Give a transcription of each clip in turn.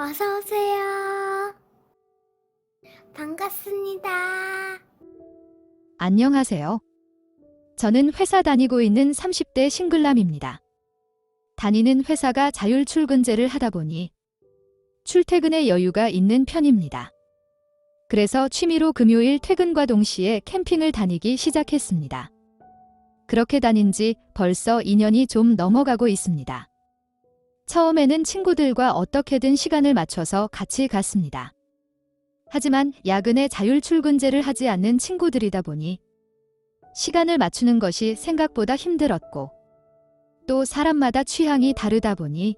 어서 오세요. 반갑습니다. 안녕하세요. 저는 회사 다니고 있는 30대 싱글남입니다. 다니는 회사가 자율 출근제를 하다 보니 출퇴근의 여유가 있는 편입니다. 그래서 취미로 금요일 퇴근과 동시에 캠핑을 다니기 시작했습니다. 그렇게 다닌 지 벌써 2년이 좀 넘어가고 있습니다. 처음에는 친구들과 어떻게든 시간을 맞춰서 같이 갔습니다. 하지만 야근에 자율 출근제를 하지 않는 친구들이다 보니 시간을 맞추는 것이 생각보다 힘들었고 또 사람마다 취향이 다르다 보니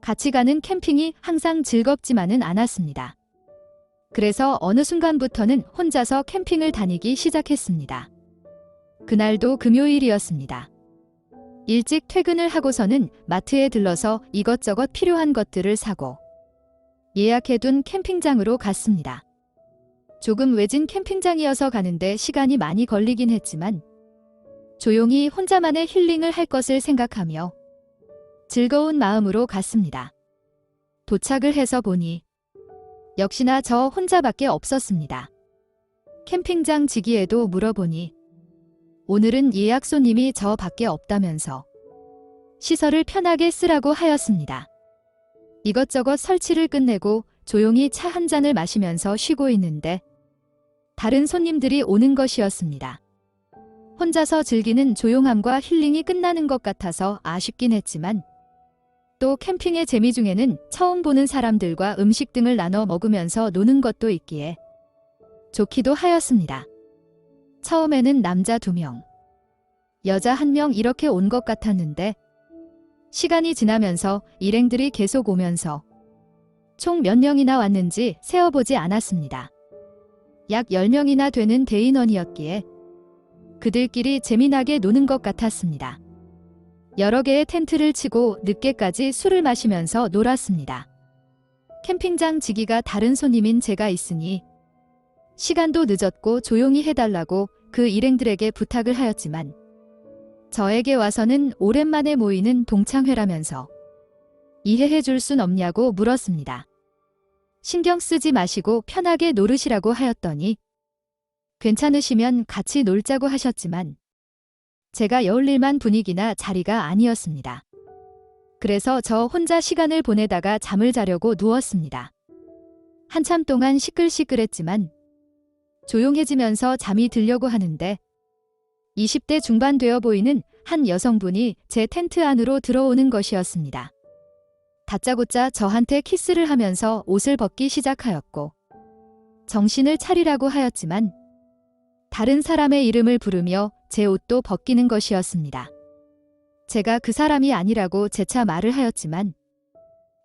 같이 가는 캠핑이 항상 즐겁지만은 않았습니다. 그래서 어느 순간부터는 혼자서 캠핑을 다니기 시작했습니다. 그날도 금요일이었습니다. 일찍 퇴근을 하고서는 마트에 들러서 이것저것 필요한 것들을 사고 예약해둔 캠핑장으로 갔습니다. 조금 외진 캠핑장이어서 가는데 시간이 많이 걸리긴 했지만 조용히 혼자만의 힐링을 할 것을 생각하며 즐거운 마음으로 갔습니다. 도착을 해서 보니 역시나 저 혼자밖에 없었습니다. 캠핑장 지기에도 물어보니 오늘은 예약 손님이 저 밖에 없다면서 시설을 편하게 쓰라고 하였습니다. 이것저것 설치를 끝내고 조용히 차 한 잔을 마시면서 쉬고 있는데 다른 손님들이 오는 것이었습니다. 혼자서 즐기는 조용함과 힐링이 끝나는 것 같아서 아쉽긴 했지만 또 캠핑의 재미 중에는 처음 보는 사람들과 음식 등을 나눠 먹으면서 노는 것도 있기에 좋기도 하였습니다. 처음에는 남자 두 명, 여자 한명 이렇게 온 것 같았는데 시간이 지나면서 일행들이 계속 오면서 총 몇 명이나 왔는지 세어보지 않았습니다. 약 10명이나 되는 대인원이었기에 그들끼리 재미나게 노는 것 같았습니다. 여러 개의 텐트를 치고 늦게까지 술을 마시면서 놀았습니다. 캠핑장 지기가 다른 손님인 제가 있으니 시간도 늦었고 조용히 해달라고 그 일행들에게 부탁을 하였지만 저에게 와서는 오랜만에 모이는 동창회라면서 이해해 줄 순 없냐고 물었습니다. 신경 쓰지 마시고 편하게 노르시라고 하였더니 괜찮으시면 같이 놀자고 하셨지만 제가 여울릴만 분위기나 자리가 아니었습니다. 그래서 저 혼자 시간을 보내다가 잠을 자려고 누웠습니다. 한참 동안 시끌시끌했지만 조용해지면서 잠이 들려고 하는데 20대 중반 되어 보이는 한 여성분이 제 텐트 안으로 들어오는 것이었습니다. 다짜고짜 저한테 키스를 하면서 옷을 벗기 시작하였고 정신을 차리라고 하였지만 다른 사람의 이름을 부르며 제 옷도 벗기는 것이었습니다. 제가 그 사람이 아니라고 재차 말을 하였지만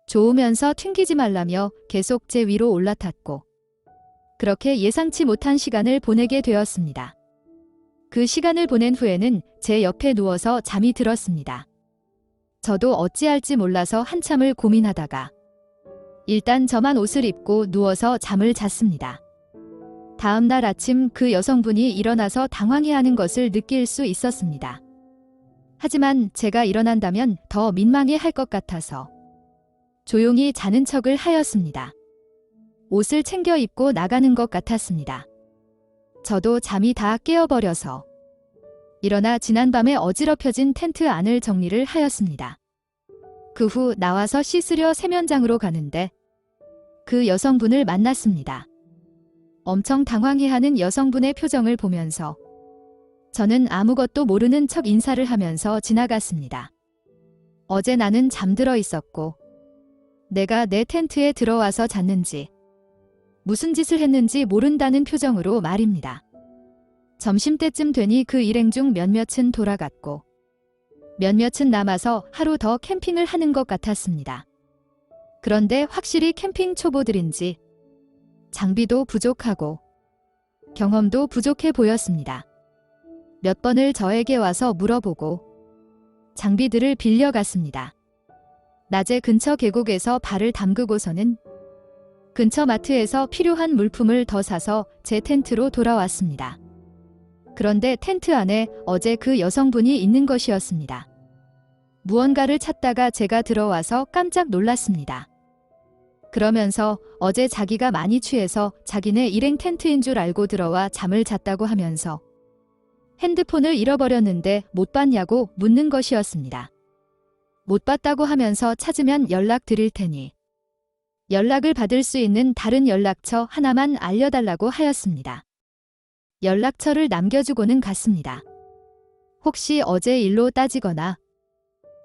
좋으면서 튕기지 말라며 계속 제 위로 올라탔고 그렇게 예상치 못한 시간을 보내게 되었습니다. 그 시간을 보낸 후에는 제 옆에 누워서 잠이 들었습니다. 저도 어찌할지 몰라서 한참을 고민하다가 일단 저만 옷을 입고 누워서 잠을 잤습니다. 다음 날 아침 그 여성분이 일어나서 당황해하는 것을 느낄 수 있었습니다. 하지만 제가 일어난다면 더 민망해 할 것 같아서 조용히 자는 척을 하였습니다. 옷을 챙겨 입고 나가는 것 같았습니다. 저도 잠이 다 깨어버려서 일어나 지난밤에 어지럽혀진 텐트 안을 정리를 하였습니다. 그 후 나와서 씻으려 세면장으로 가는데 그 여성분을 만났습니다. 엄청 당황해하는 여성분의 표정을 보면서 저는 아무것도 모르는 척 인사를 하면서 지나갔습니다. 어제 나는 잠들어 있었고 내가 내 텐트에 들어와서 잤는지 무슨 짓을 했는지 모른다는 표정으로 말입니다. 점심때쯤 되니 그 일행 중 몇몇은 돌아갔고 몇몇은 남아서 하루 더 캠핑을 하는 것 같았습니다. 그런데 확실히 캠핑 초보들인지 장비도 부족하고 경험도 부족해 보였습니다. 몇 번을 저에게 와서 물어보고 장비들을 빌려갔습니다. 낮에 근처 계곡에서 발을 담그고서는 근처 마트에서 필요한 물품을 더 사서 제 텐트로 돌아왔습니다. 그런데 텐트 안에 어제 그 여성분이 있는 것이었습니다. 무언가를 찾다가 제가 들어와서 깜짝 놀랐습니다. 그러면서 어제 자기가 많이 취해서 자기네 일행 텐트인 줄 알고 들어와 잠을 잤다고 하면서 핸드폰을 잃어버렸는데 못 봤냐고 묻는 것이었습니다. 못 봤다고 하면서 찾으면 연락 드릴 테니 연락을 받을 수 있는 다른 연락처 하나만 알려달라고 하였습니다. 연락처를 남겨주고는 갔습니다. 혹시 어제 일로 따지거나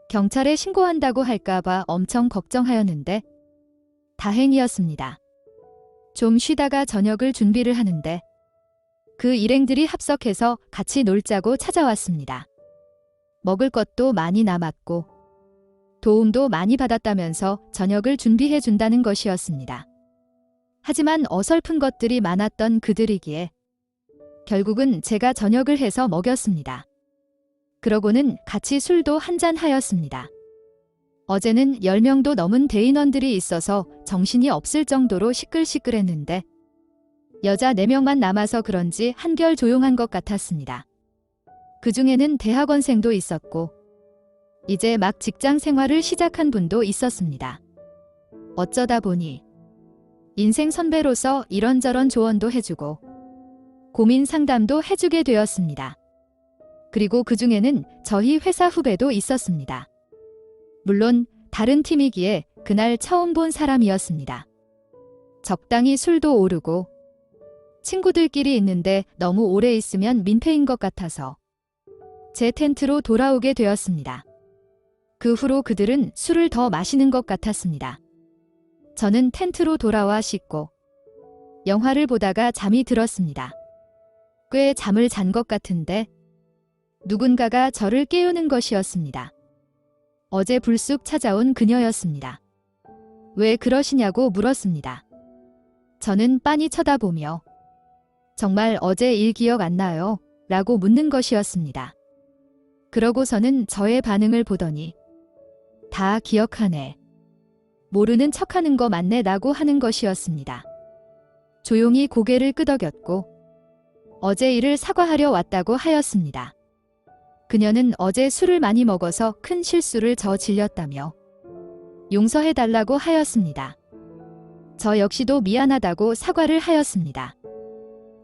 경찰에 신고한다고 할까봐 엄청 걱정하였는데 다행이었습니다. 좀 쉬다가 저녁을 준비를 하는데 그 일행들이 합석해서 같이 놀자고 찾아왔습니다. 먹을 것도 많이 남았고 도움도 많이 받았다면서 저녁을 준비해 준다는 것이었습니다. 하지만 어설픈 것들이 많았던 그들이기에 결국은 제가 저녁을 해서 먹였습니다. 그러고는 같이 술도 한잔 하였습니다. 어제는 10명도 넘은 대인원들이 있어서 정신이 없을 정도로 시끌시끌했는데 여자 4명만 남아서 그런지 한결 조용한 것 같았습니다. 그 중에는 대학원생도 있었고 이제 막 직장 생활을 시작한 분도 있었습니다. 어쩌다 보니 인생 선배로서 이런저런 조언도 해주고 고민 상담도 해주게 되었습니다. 그리고 그 중에는 저희 회사 후배도 있었습니다. 물론 다른 팀이기에 그날 처음 본 사람이었습니다. 적당히 술도 오르고 친구들끼리 있는데 너무 오래 있으면 민폐인 것 같아서 제 텐트로 돌아오게 되었습니다. 그 후로 그들은 술을 더 마시는 것 같았습니다. 저는 텐트로 돌아와 씻고 영화를 보다가 잠이 들었습니다. 꽤 잠을 잔 것 같은데 누군가가 저를 깨우는 것이었습니다. 어제 불쑥 찾아온 그녀였습니다. 왜 그러시냐고 물었습니다. 저는 빤히 쳐다보며 정말 어제 일 기억 안 나요? 라고 묻는 것이었습니다. 그러고서는 저의 반응을 보더니 다 기억하네. 모르는 척하는 거 맞네 라고 하는 것이었습니다. 조용히 고개를 끄덕였고 어제 일을 사과하려 왔다고 하였습니다. 그녀는 어제 술을 많이 먹어서 큰 실수를 저질렀다며 용서해달라고 하였습니다. 저 역시도 미안하다고 사과를 하였습니다.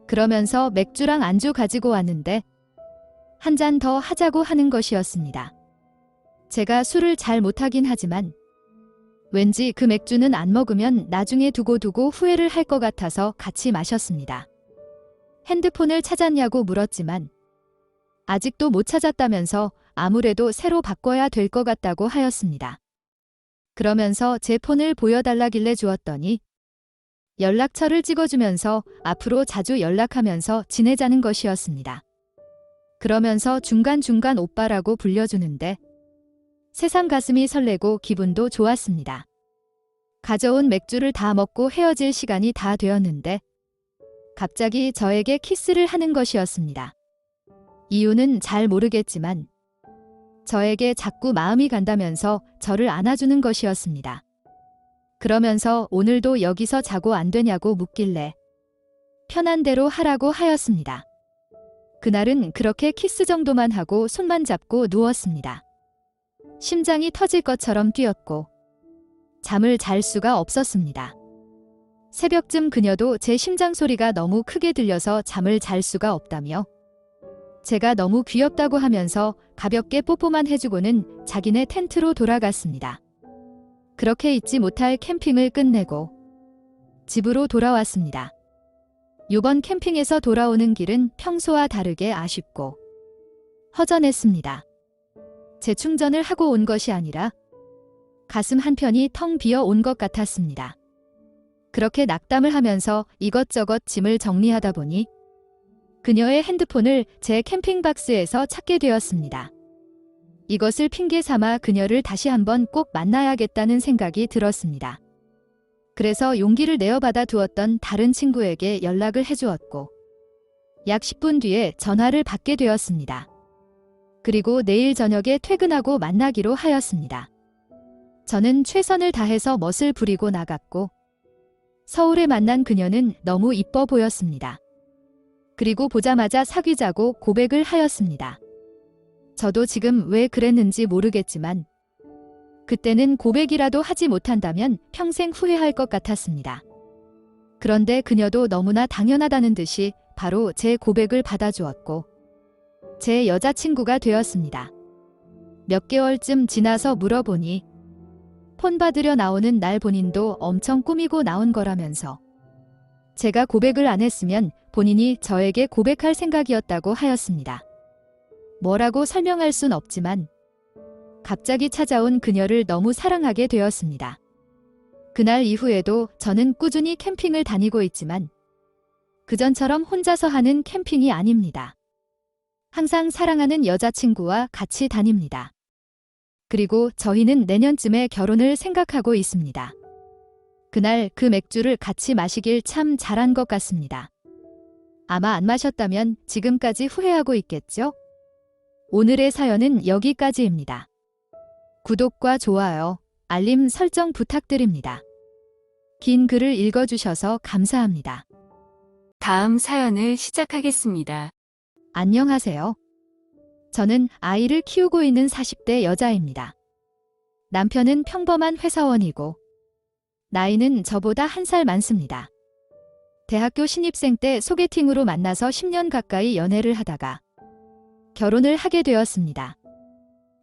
그러면서 맥주랑 안주 가지고 왔는데 한 잔 더 하자고 하는 것이었습니다. 제가 술을 잘 못하긴 하지만 왠지 그 맥주는 안 먹으면 나중에 두고두고 후회를 할 것 같아서 같이 마셨습니다. 핸드폰을 찾았냐고 물었지만 아직도 못 찾았다면서 아무래도 새로 바꿔야 될 것 같다고 하였습니다. 그러면서 제 폰을 보여달라길래 주었더니 연락처를 찍어주면서 앞으로 자주 연락하면서 지내자는 것이었습니다. 그러면서 중간중간 오빠라고 불려주는데 세상 가슴이 설레고 기분도 좋았습니다. 가져온 맥주를 다 먹고 헤어질 시간이 다 되었는데 갑자기 저에게 키스를 하는 것이었습니다. 이유는 잘 모르겠지만 저에게 자꾸 마음이 간다면서 저를 안아주는 것이었습니다. 그러면서 오늘도 여기서 자고 안 되냐고 묻길래 편한 대로 하라고 하였습니다. 그날은 그렇게 키스 정도만 하고 손만 잡고 누웠습니다. 심장이 터질 것처럼 뛰었고 잠을 잘 수가 없었습니다. 새벽쯤 그녀도 제 심장 소리가 너무 크게 들려서 잠을 잘 수가 없다며 제가 너무 귀엽다고 하면서 가볍게 뽀뽀만 해주고는 자기네 텐트로 돌아갔습니다. 그렇게 잊지 못할 캠핑을 끝내고 집으로 돌아왔습니다. 이번 캠핑에서 돌아오는 길은 평소와 다르게 아쉽고 허전했습니다. 재충전을 하고 온 것이 아니라 가슴 한편이 텅 비어 온 것 같았습니다. 그렇게 낙담을 하면서 이것저것 짐을 정리하다 보니 그녀의 핸드폰을 제 캠핑박스에서 찾게 되었습니다. 이것을 핑계 삼아 그녀를 다시 한번 꼭 만나야겠다는 생각이 들었습니다. 그래서 용기를 내어 받아 두었던 다른 친구에게 연락을 해주었고, 약 10분 뒤에 전화를 받게 되었습니다. 그리고 내일 저녁에 퇴근하고 만나기로 하였습니다. 저는 최선을 다해서 멋을 부리고 나갔고, 서울에 만난 그녀는 너무 이뻐 보였습니다. 그리고 보자마자 사귀자고 고백을 하였습니다. 저도 지금 왜 그랬는지 모르겠지만 그때는 고백이라도 하지 못한다면 평생 후회할 것 같았습니다. 그런데 그녀도 너무나 당연하다는 듯이 바로 제 고백을 받아주었고, 제 여자친구가 되었습니다. 몇 개월쯤 지나서 물어보니, 폰 받으려 나오는 날 본인도 엄청 꾸미고 나온 거라면서, 제가 고백을 안 했으면 본인이 저에게 고백할 생각이었다고 하였습니다. 뭐라고 설명할 순 없지만, 갑자기 찾아온 그녀를 너무 사랑하게 되었습니다. 그날 이후에도 저는 꾸준히 캠핑을 다니고 있지만 그전처럼 혼자서 하는 캠핑이 아닙니다. 항상 사랑하는 여자친구와 같이 다닙니다. 그리고 저희는 내년쯤에 결혼을 생각하고 있습니다. 그날 그 맥주를 같이 마시길 참 잘한 것 같습니다. 아마 안 마셨다면 지금까지 후회하고 있겠죠? 오늘의 사연은 여기까지입니다. 구독과 좋아요, 알림 설정 부탁드립니다. 긴 글을 읽어주셔서 감사합니다. 다음 사연을 시작하겠습니다. 안녕하세요. 저는 아이를 키우고 있는 40대 여자입니다. 남편은 평범한 회사원이고, 나이는 저보다 한 살 많습니다. 대학교 신입생 때 소개팅으로 만나서 10년 가까이 연애를 하다가 결혼을 하게 되었습니다.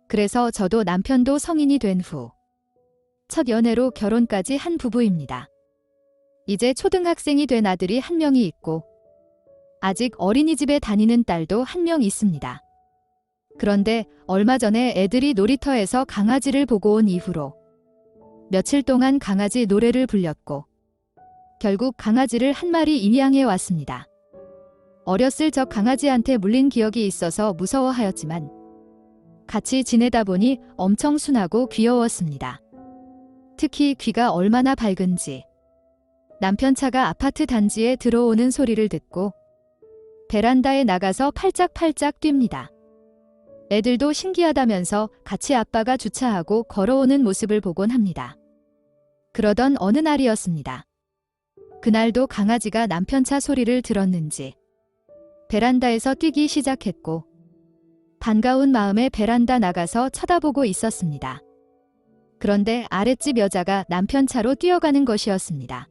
그래서 저도 남편도 성인이 된 후, 첫 연애로 결혼까지 한 부부입니다. 이제 초등학생이 된 아들이 한 명이 있고, 아직 어린이집에 다니는 딸도 한 명 있습니다. 그런데 얼마 전에 애들이 놀이터에서 강아지를 보고 온 이후로 며칠 동안 강아지 노래를 불렸고 결국 강아지를 한 마리 입양해 왔습니다. 어렸을 적 강아지한테 물린 기억이 있어서 무서워하였지만 같이 지내다 보니 엄청 순하고 귀여웠습니다. 특히 귀가 얼마나 밝은지 남편 차가 아파트 단지에 들어오는 소리를 듣고 베란다에 나가서 팔짝팔짝 뜁니다. 애들도 신기하다면서 같이 아빠가 주차하고 걸어오는 모습을 보곤 합니다. 그러던 어느 날이었습니다. 그날도 강아지가 남편 차 소리를 들었는지 베란다에서 뛰기 시작했고 반가운 마음에 베란다 나가서 쳐다보고 있었습니다. 그런데 아랫집 여자가 남편 차로 뛰어가는 것이었습니다.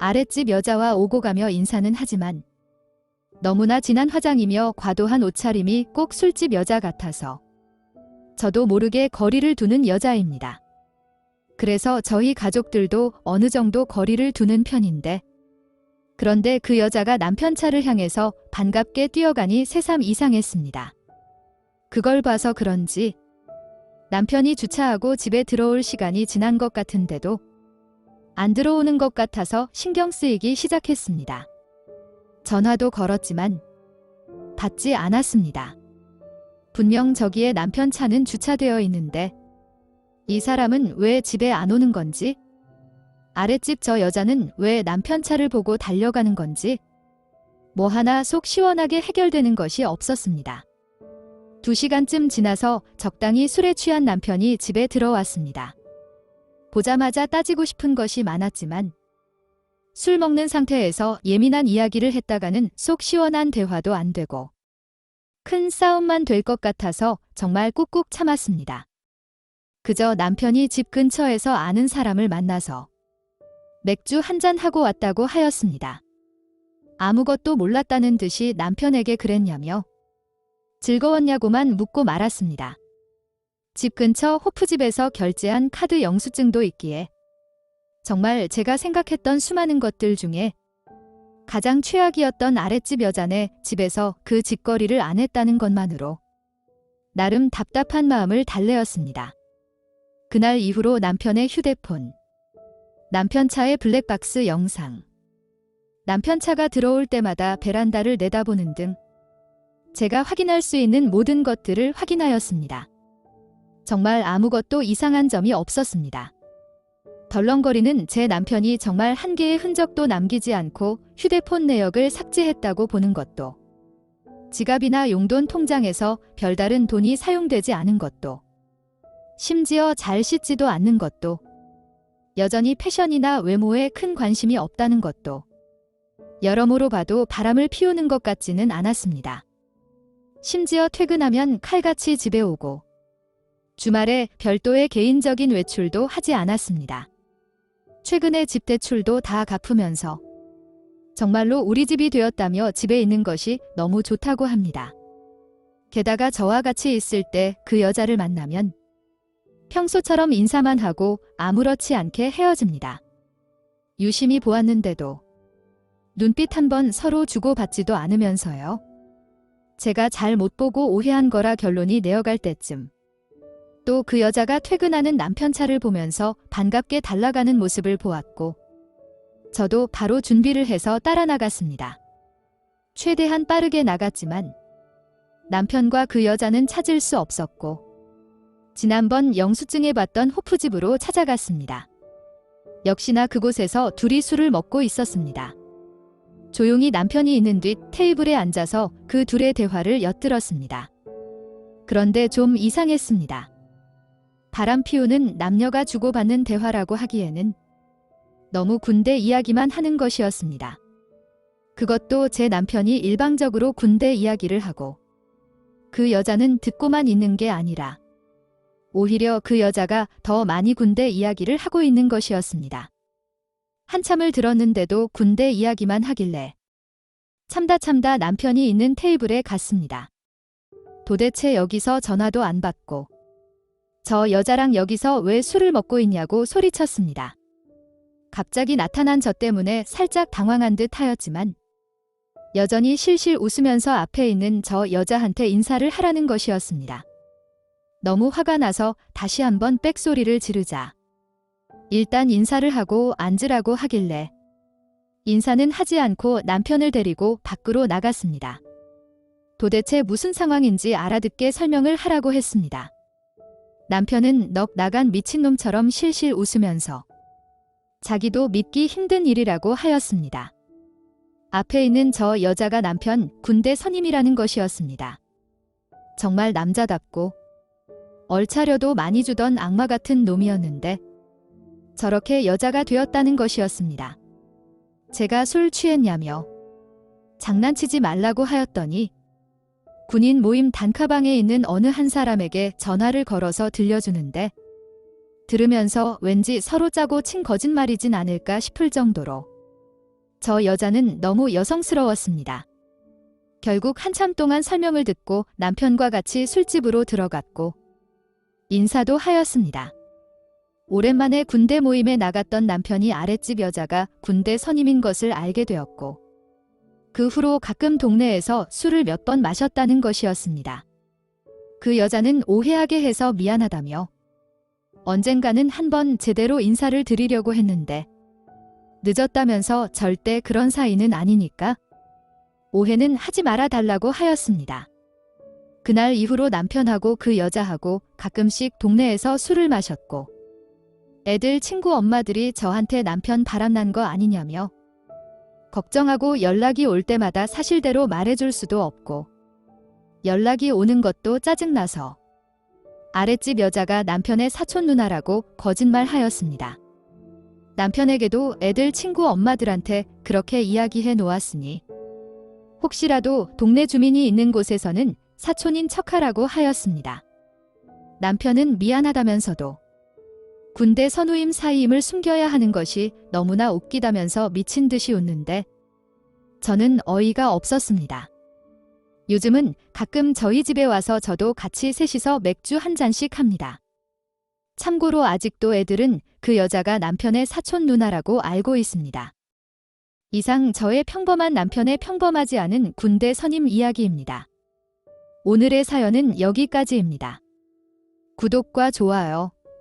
아랫집 여자와 오고 가며 인사는 하지만 너무나 진한 화장이며 과도한 옷차림이 꼭 술집 여자 같아서 저도 모르게 거리를 두는 여자입니다. 그래서 저희 가족들도 어느 정도 거리를 두는 편인데 그런데 그 여자가 남편 차를 향해서 반갑게 뛰어가니 새삼 이상했습니다. 그걸 봐서 그런지 남편이 주차하고 집에 들어올 시간이 지난 것 같은데도 안 들어오는 것 같아서 신경 쓰이기 시작했습니다. 전화도 걸었지만 받지 않았습니다. 분명 저기에 남편 차는 주차되어 있는데 이 사람은 왜 집에 안 오는 건지 아랫집 저 여자는 왜 남편 차를 보고 달려가는 건지 뭐 하나 속 시원하게 해결되는 것이 없었습니다. 두 시간쯤 지나서 적당히 술에 취한 남편이 집에 들어왔습니다. 보자마자 따지고 싶은 것이 많았지만 술 먹는 상태에서 예민한 이야기를 했다가는 속 시원한 대화도 안 되고 큰 싸움만 될 것 같아서 정말 꾹꾹 참았습니다. 그저 남편이 집 근처에서 아는 사람을 만나서 맥주 한잔 하고 왔다고 하였습니다. 아무것도 몰랐다는 듯이 남편에게 그랬냐며 즐거웠냐고만 묻고 말았습니다. 집 근처 호프집에서 결제한 카드 영수증도 있기에 정말 제가 생각했던 수많은 것들 중에 가장 최악이었던 아랫집 여자네 집에서 그 짓거리를 안 했다는 것만으로 나름 답답한 마음을 달래었습니다. 그날 이후로 남편의 휴대폰, 남편 차의 블랙박스 영상, 남편 차가 들어올 때마다 베란다를 내다보는 등 제가 확인할 수 있는 모든 것들을 확인하였습니다. 정말 아무것도 이상한 점이 없었습니다. 덜렁거리는 제 남편이 정말 한 개의 흔적도 남기지 않고 휴대폰 내역을 삭제했다고 보는 것도, 지갑이나 용돈 통장에서 별다른 돈이 사용되지 않은 것도, 심지어 잘 씻지도 않는 것도, 여전히 패션이나 외모에 큰 관심이 없다는 것도, 여러모로 봐도 바람을 피우는 것 같지는 않았습니다. 심지어 퇴근하면 칼같이 집에 오고, 주말에 별도의 개인적인 외출도 하지 않았습니다. 최근에 집 대출도 다 갚으면서 정말로 우리 집이 되었다며 집에 있는 것이 너무 좋다고 합니다. 게다가 저와 같이 있을 때 그 여자를 만나면 평소처럼 인사만 하고 아무렇지 않게 헤어집니다. 유심히 보았는데도 눈빛 한 번 서로 주고받지도 않으면서요. 제가 잘 못 보고 오해한 거라 결론이 내어갈 때쯤 또 그 여자가 퇴근하는 남편 차를 보면서 반갑게 달라가는 모습을 보았고 저도 바로 준비를 해서 따라 나갔습니다. 최대한 빠르게 나갔지만 남편과 그 여자는 찾을 수 없었고 지난번 영수증에 봤던 호프집으로 찾아갔습니다. 역시나 그곳에서 둘이 술을 먹고 있었습니다. 조용히 남편이 있는 뒷 테이블에 앉아서 그 둘의 대화를 엿들었습니다. 그런데 좀 이상했습니다. 바람 피우는 남녀가 주고받는 대화라고 하기에는 너무 군대 이야기만 하는 것이었습니다. 그것도 제 남편이 일방적으로 군대 이야기를 하고 그 여자는 듣고만 있는 게 아니라 오히려 그 여자가 더 많이 군대 이야기를 하고 있는 것이었습니다. 한참을 들었는데도 군대 이야기만 하길래 참다 참다 남편이 있는 테이블에 갔습니다. 도대체 여기서 전화도 안 받고 저 여자랑 여기서 왜 술을 먹고 있냐고 소리쳤습니다. 갑자기 나타난 저 때문에 살짝 당황한 듯 하였지만 여전히 실실 웃으면서 앞에 있는 저 여자한테 인사를 하라는 것이었습니다. 너무 화가 나서 다시 한번 빽소리를 지르자 일단 인사를 하고 앉으라고 하길래 인사는 하지 않고 남편을 데리고 밖으로 나갔습니다. 도대체 무슨 상황인지 알아듣게 설명을 하라고 했습니다. 남편은 넋 나간 미친놈처럼 실실 웃으면서 자기도 믿기 힘든 일이라고 하였습니다. 앞에 있는 저 여자가 남편 군대 선임이라는 것이었습니다. 정말 남자답고 얼차려도 많이 주던 악마 같은 놈이었는데 저렇게 여자가 되었다는 것이었습니다. 제가 술 취했냐며 장난치지 말라고 하였더니 군인 모임 단카방에 있는 어느 한 사람에게 전화를 걸어서 들려주는데 들으면서 왠지 서로 짜고 친 거짓말이진 않을까 싶을 정도로 저 여자는 너무 여성스러웠습니다. 결국 한참 동안 설명을 듣고 남편과 같이 술집으로 들어갔고 인사도 하였습니다. 오랜만에 군대 모임에 나갔던 남편이 아랫집 여자가 군대 선임인 것을 알게 되었고 그 후로 가끔 동네에서 술을 몇 번 마셨다는 것이었습니다. 그 여자는 오해하게 해서 미안하다며 언젠가는 한번 제대로 인사를 드리려고 했는데 늦었다면서 절대 그런 사이는 아니니까 오해는 하지 말아 달라고 하였습니다. 그날 이후로 남편하고 그 여자하고 가끔씩 동네에서 술을 마셨고 애들 친구 엄마들이 저한테 남편 바람난 거 아니냐며 걱정하고 연락이 올 때마다 사실대로 말해줄 수도 없고 연락이 오는 것도 짜증나서 아랫집 여자가 남편의 사촌 누나라고 거짓말 하였습니다. 남편에게도 애들 친구 엄마들한테 그렇게 이야기해 놓았으니 혹시라도 동네 주민이 있는 곳에서는 사촌인 척하라고 하였습니다. 남편은 미안하다면서도 군대 선우임 사이임을 숨겨야 하는 것이 너무나 웃기다면서 미친 듯이 웃는데 저는 어이가 없었습니다. 요즘은 가끔 저희 집에 와서 저도 같이 셋이서 맥주 한 잔씩 합니다. 참고로 아직도 애들은 그 여자가 남편의 사촌 누나라고 알고 있습니다. 이상 저의 평범한 남편의 평범하지 않은 군대 선임 이야기입니다. 오늘의 사연은 여기까지입니다. 구독과 좋아요,